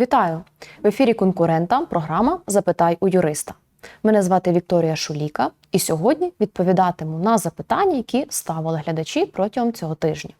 Вітаю! В ефірі конкурента програма Запитай у юриста. Мене звати Вікторія Шуліка, і сьогодні відповідатиму на запитання, які ставили глядачі протягом цього тижня.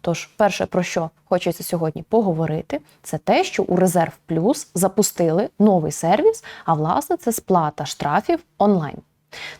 Тож, перше, про що хочеться сьогодні поговорити, це те, що у Резерв Плюс запустили новий сервіс, а власне це сплата штрафів онлайн.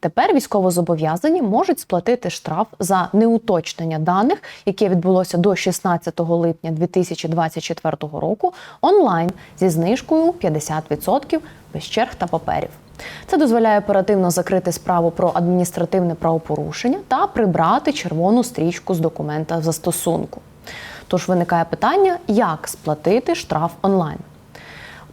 Тепер військовозобов'язані можуть сплатити штраф за неуточнення даних, яке відбулося до 16 липня 2024 року, онлайн зі знижкою 50% без черг та паперів. Це дозволяє оперативно закрити справу про адміністративне правопорушення та прибрати червону стрічку з документа застосунку. Тож виникає питання, як сплатити штраф онлайн.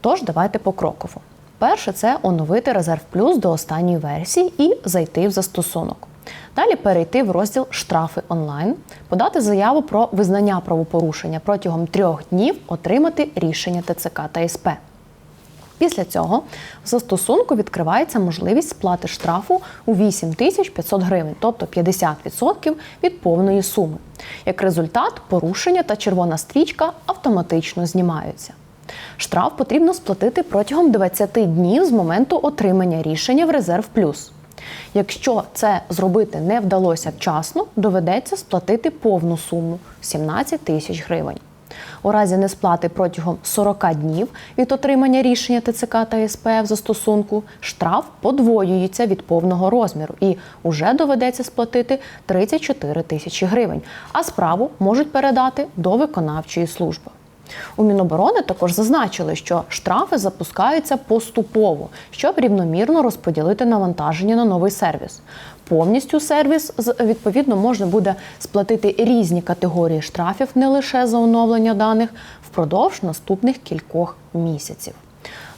Тож давайте покроково. Перше це оновити Резерв Плюс до останньої версії і зайти в застосунок. Далі перейти в розділ Штрафи онлайн, подати заяву про визнання правопорушення протягом трьох днів, отримати рішення ТЦК та СП. Після цього в застосунку відкривається можливість сплати штрафу у 8500 гривень, тобто 50% від повної суми. Як результат, порушення та червона стрічка автоматично знімаються. Штраф потрібно сплатити протягом 20 днів з моменту отримання рішення в Резерв Плюс. Якщо це зробити не вдалося вчасно, доведеться сплатити повну суму 17 тисяч гривень. У разі несплати протягом 40 днів від отримання рішення ТЦК та СП в застосунку штраф подвоюється від повного розміру і вже доведеться сплатити 34 тисячі гривень, а справу можуть передати до виконавчої служби. У Міноборони також зазначили, що штрафи запускаються поступово, щоб рівномірно розподілити навантаження на новий сервіс. Повністю сервіс відповідно можна буде сплатити різні категорії штрафів не лише за оновлення даних впродовж наступних кількох місяців.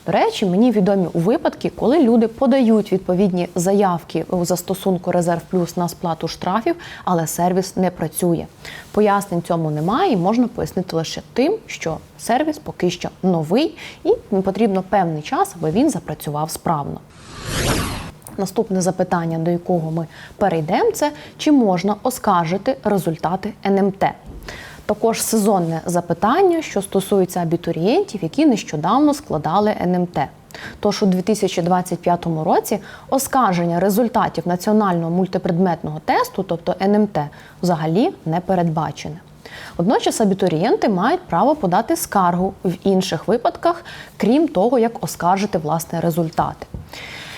До речі, мені відомі у випадки, коли люди подають відповідні заявки у застосунку Резерв Плюс на сплату штрафів, але сервіс не працює. Пояснень цьому немає, і можна пояснити лише тим, що сервіс поки що новий і потрібно певний час, аби він запрацював справно. Наступне запитання, до якого ми перейдемо, це чи можна оскаржити результати НМТ. Також сезонне запитання, що стосується абітурієнтів, які нещодавно складали НМТ. Тож у 2025 році оскарження результатів національного мультипредметного тесту, тобто НМТ, взагалі не передбачене. Водночас абітурієнти мають право подати скаргу в інших випадках, крім того, як оскаржити власне результати.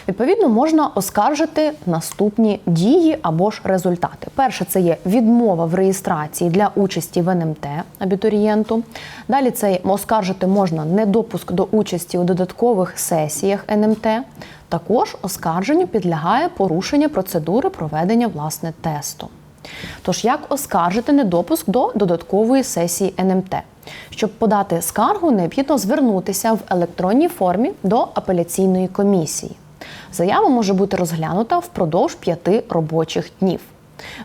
Відповідно, можна оскаржити наступні дії або ж результати. Перше, це є відмова в реєстрації для участі в НМТ абітурієнту. Далі це оскаржити можна недопуск до участі у додаткових сесіях НМТ. Також оскарженню підлягає порушення процедури проведення власне тесту. Тож, як оскаржити недопуск до додаткової сесії НМТ? Щоб подати скаргу, необхідно звернутися в електронній формі до апеляційної комісії. Заява може бути розглянута впродовж п'яти робочих днів.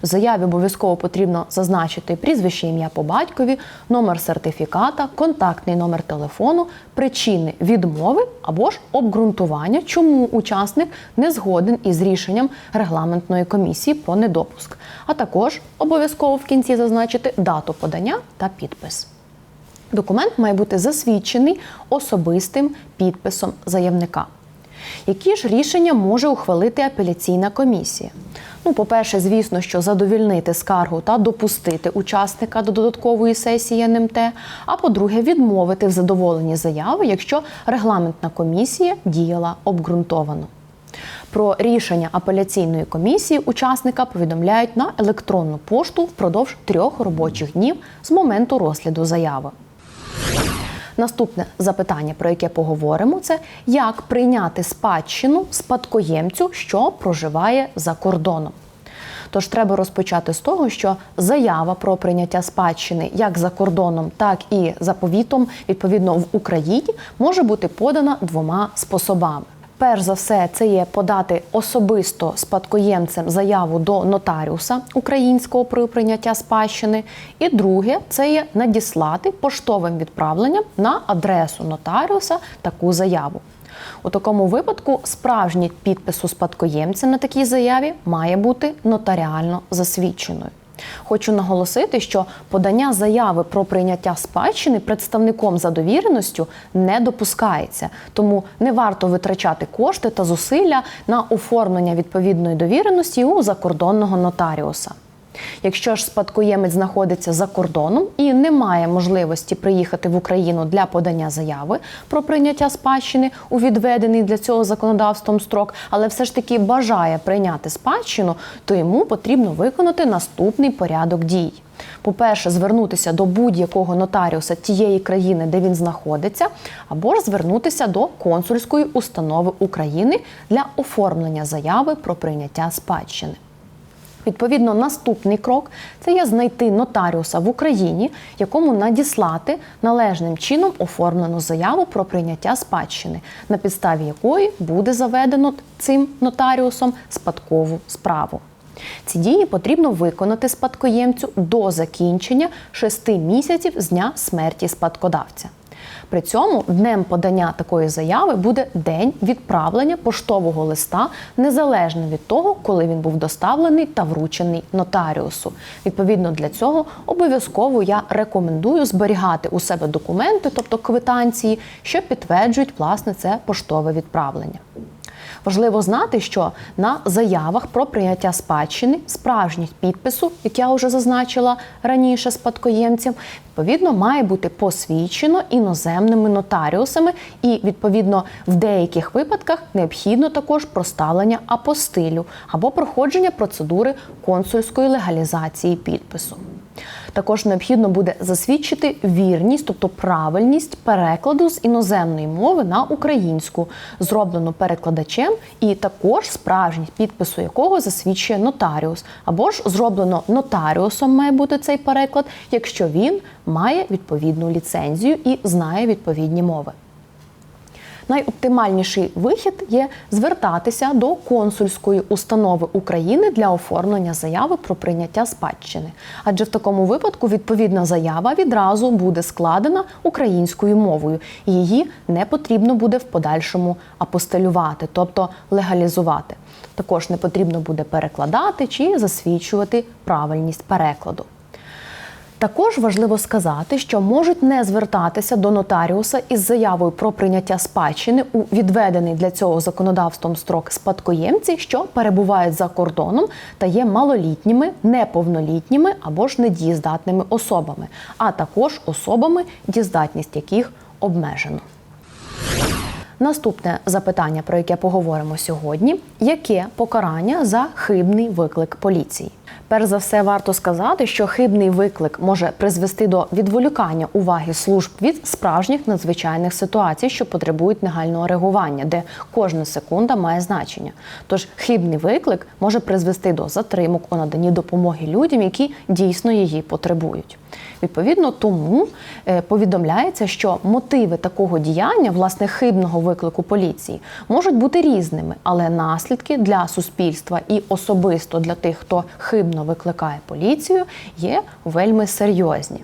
В заяві обов'язково потрібно зазначити прізвище ім'я по батькові, номер сертифіката, контактний номер телефону, причини відмови або ж обґрунтування, чому учасник не згоден із рішенням регламентної комісії про недопуск, а також обов'язково в кінці зазначити дату подання та підпис. Документ має бути засвідчений особистим підписом заявника. Які ж рішення може ухвалити апеляційна комісія? Ну, по-перше, звісно, що задовільнити скаргу та допустити учасника до додаткової сесії НМТ. А по-друге, відмовити в задоволенні заяви, якщо регламентна комісія діяла обґрунтовано. Про рішення апеляційної комісії учасника повідомляють на електронну пошту впродовж трьох робочих днів з моменту розгляду заяви. Наступне запитання, про яке поговоримо, це як прийняти спадщину спадкоємцю, що проживає за кордоном. Тож треба розпочати з того, що заява про прийняття спадщини як за кордоном, так і заповітом, відповідно в Україні, може бути подана двома способами. Перш за все, це є подати особисто спадкоємцем заяву до нотаріуса українського про прийняття спадщини. І друге, це є надіслати поштовим відправленням на адресу нотаріуса таку заяву. У такому випадку справжній підпис у спадкоємця на такій заяві має бути нотаріально засвідченою. Хочу наголосити, що подання заяви про прийняття спадщини представником за довіреністю не допускається, тому не варто витрачати кошти та зусилля на оформлення відповідної довіреності у закордонного нотаріуса. Якщо ж спадкоємець знаходиться за кордоном і не має можливості приїхати в Україну для подання заяви про прийняття спадщини у відведений для цього законодавством строк, але все ж таки бажає прийняти спадщину, то йому потрібно виконати наступний порядок дій. По-перше, звернутися до будь-якого нотаріуса тієї країни, де він знаходиться, або ж звернутися до консульської установи України для оформлення заяви про прийняття спадщини. Відповідно, наступний крок це є знайти нотаріуса в Україні, якому надіслати належним чином оформлену заяву про прийняття спадщини, на підставі якої буде заведено цим нотаріусом спадкову справу. Ці дії потрібно виконати спадкоємцю до закінчення 6 місяців з дня смерті спадкодавця. При цьому днем подання такої заяви буде день відправлення поштового листа, незалежно від того, коли він був доставлений та вручений нотаріусу. Відповідно для цього обов'язково я рекомендую зберігати у себе документи, тобто квитанції, що підтверджують власне це поштове відправлення. Важливо знати, що на заявах про прийняття спадщини справжніх підпису, як я вже зазначила раніше спадкоємцям, відповідно має бути посвідчено іноземними нотаріусами, і відповідно в деяких випадках необхідно також проставлення апостилю або проходження процедури консульської легалізації підпису. Також необхідно буде засвідчити вірність, тобто правильність перекладу з іноземної мови на українську, зроблену перекладачем, і також справжність підпису якого засвідчує нотаріус, або ж зроблено нотаріусом має бути цей переклад, якщо він має відповідну ліцензію і знає відповідні мови. Найоптимальніший вихід є звертатися до консульської установи України для оформлення заяви про прийняття спадщини, адже в такому випадку відповідна заява відразу буде складена українською мовою, її не потрібно буде в подальшому апостелювати, тобто легалізувати. Також не потрібно буде перекладати чи засвідчувати правильність перекладу. Також важливо сказати, що можуть не звертатися до нотаріуса із заявою про прийняття спадщини у відведений для цього законодавством строк спадкоємці, що перебувають за кордоном та є малолітніми, неповнолітніми або ж недієздатними особами, а також особами, дієздатність яких обмежено. Наступне запитання, про яке поговоримо сьогодні: яке покарання за хибний виклик поліції? Перш за все, варто сказати, що хибний виклик може призвести до відволікання уваги служб від справжніх надзвичайних ситуацій, що потребують негального реагування, де кожна секунда має значення. Тож хибний виклик може призвести до затримок у наданні допомоги людям, які дійсно її потребують. Відповідно, тому е, повідомляється, що мотиви такого діяння, власне, хибного виклику поліції, можуть бути різними, але наслідки для суспільства і особисто для тих, хто хибно викликає поліцію, є вельми серйозні.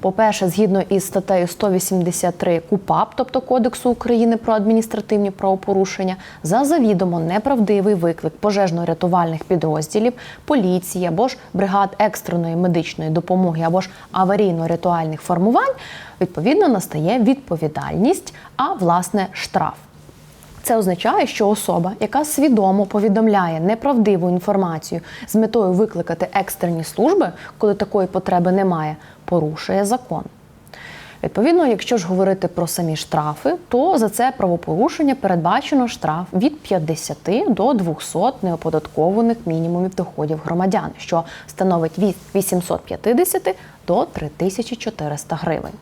По-перше, згідно із статтею 183 КУПАП, тобто Кодексу України про адміністративні правопорушення, за завідомо неправдивий виклик пожежно-рятувальних підрозділів, поліції або ж бригад екстреної медичної допомоги або ж аварійно-рятувальних формувань, відповідно настає відповідальність, а власне штраф. Це означає, що особа, яка свідомо повідомляє неправдиву інформацію з метою викликати екстрені служби, коли такої потреби немає, порушує закон. Відповідно, якщо ж говорити про самі штрафи, то за це правопорушення передбачено штраф від 50 до 200 неоподаткованих мінімумів доходів громадян, що становить від 850 до 3400 гривень.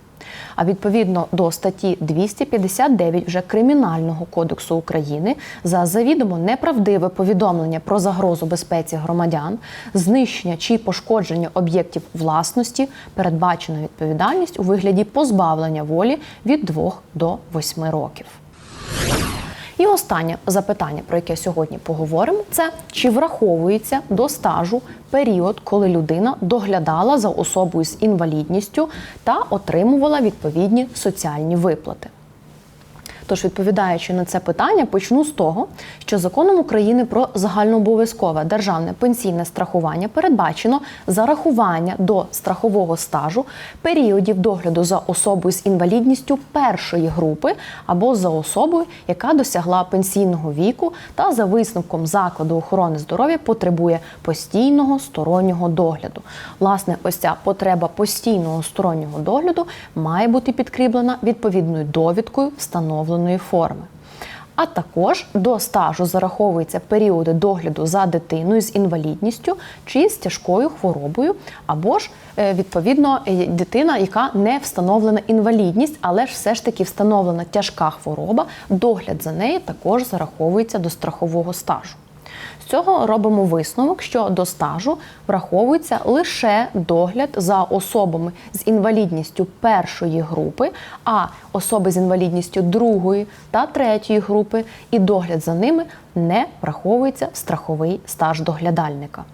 А відповідно до статті 259 вже Кримінального кодексу України за завідомо неправдиве повідомлення про загрозу безпеці громадян, знищення чи пошкодження об'єктів власності передбачена відповідальність у вигляді позбавлення волі від 2 до 8 років. І останнє запитання, про яке сьогодні поговоримо, це чи враховується до стажу період, коли людина доглядала за особою з інвалідністю та отримувала відповідні соціальні виплати. Тож, відповідаючи на це питання, почну з того, що законом України про загальнообов'язкове державне пенсійне страхування передбачено зарахування до страхового стажу періодів догляду за особою з інвалідністю першої групи або за особою, яка досягла пенсійного віку та за висновком закладу охорони здоров'я потребує постійного стороннього догляду. Власне, ось ця потреба постійного стороннього догляду має бути підкріплена відповідною довідкою встановленої форми. А також до стажу зараховуються періоди догляду за дитиною з інвалідністю чи з тяжкою хворобою, або ж е, відповідно е, дитина, яка не встановлена інвалідність, але ж все ж таки встановлена тяжка хвороба. Догляд за нею також зараховується до страхового стажу. З цього робимо висновок, що до стажу враховується лише догляд за особами з інвалідністю першої групи, а особи з інвалідністю другої та третьої групи, і догляд за ними не враховується в страховий стаж доглядальника.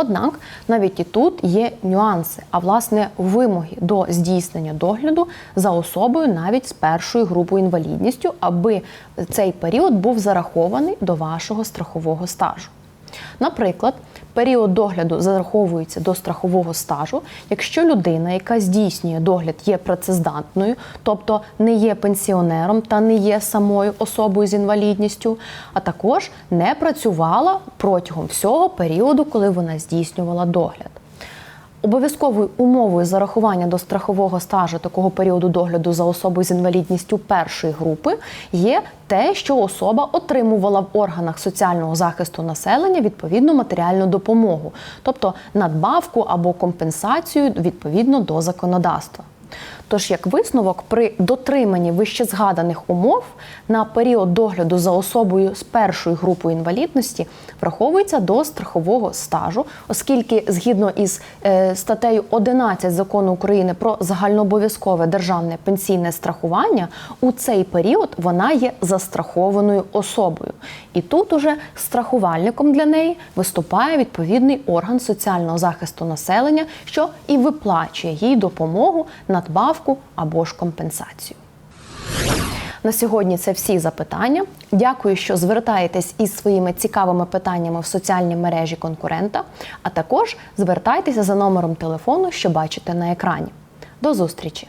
Однак навіть і тут є нюанси, а власне вимоги до здійснення догляду за особою навіть з першою групою інвалідністю, аби цей період був зарахований до вашого страхового стажу. Наприклад, період догляду зараховується до страхового стажу, якщо людина, яка здійснює догляд, є працездатною, тобто не є пенсіонером та не є самою особою з інвалідністю, а також не працювала протягом всього періоду, коли вона здійснювала догляд. Обов'язковою умовою зарахування до страхового стажу такого періоду догляду за особою з інвалідністю першої групи є те, що особа отримувала в органах соціального захисту населення відповідну матеріальну допомогу, тобто надбавку або компенсацію відповідно до законодавства. Тож, як висновок, при дотриманні вищезгаданих умов на період догляду за особою з першою групою інвалідності враховується до страхового стажу, оскільки згідно із е, статтею 11 закону України про загальнообов'язкове державне пенсійне страхування, у цей період вона є застрахованою особою. І тут уже страхувальником для неї виступає відповідний орган соціального захисту населення, що і виплачує їй допомогу, надбавку або ж компенсацію. На сьогодні це всі запитання. Дякую, що звертаєтесь із своїми цікавими питаннями в соціальній мережі конкурента, а також звертайтеся за номером телефону, що бачите на екрані. До зустрічі!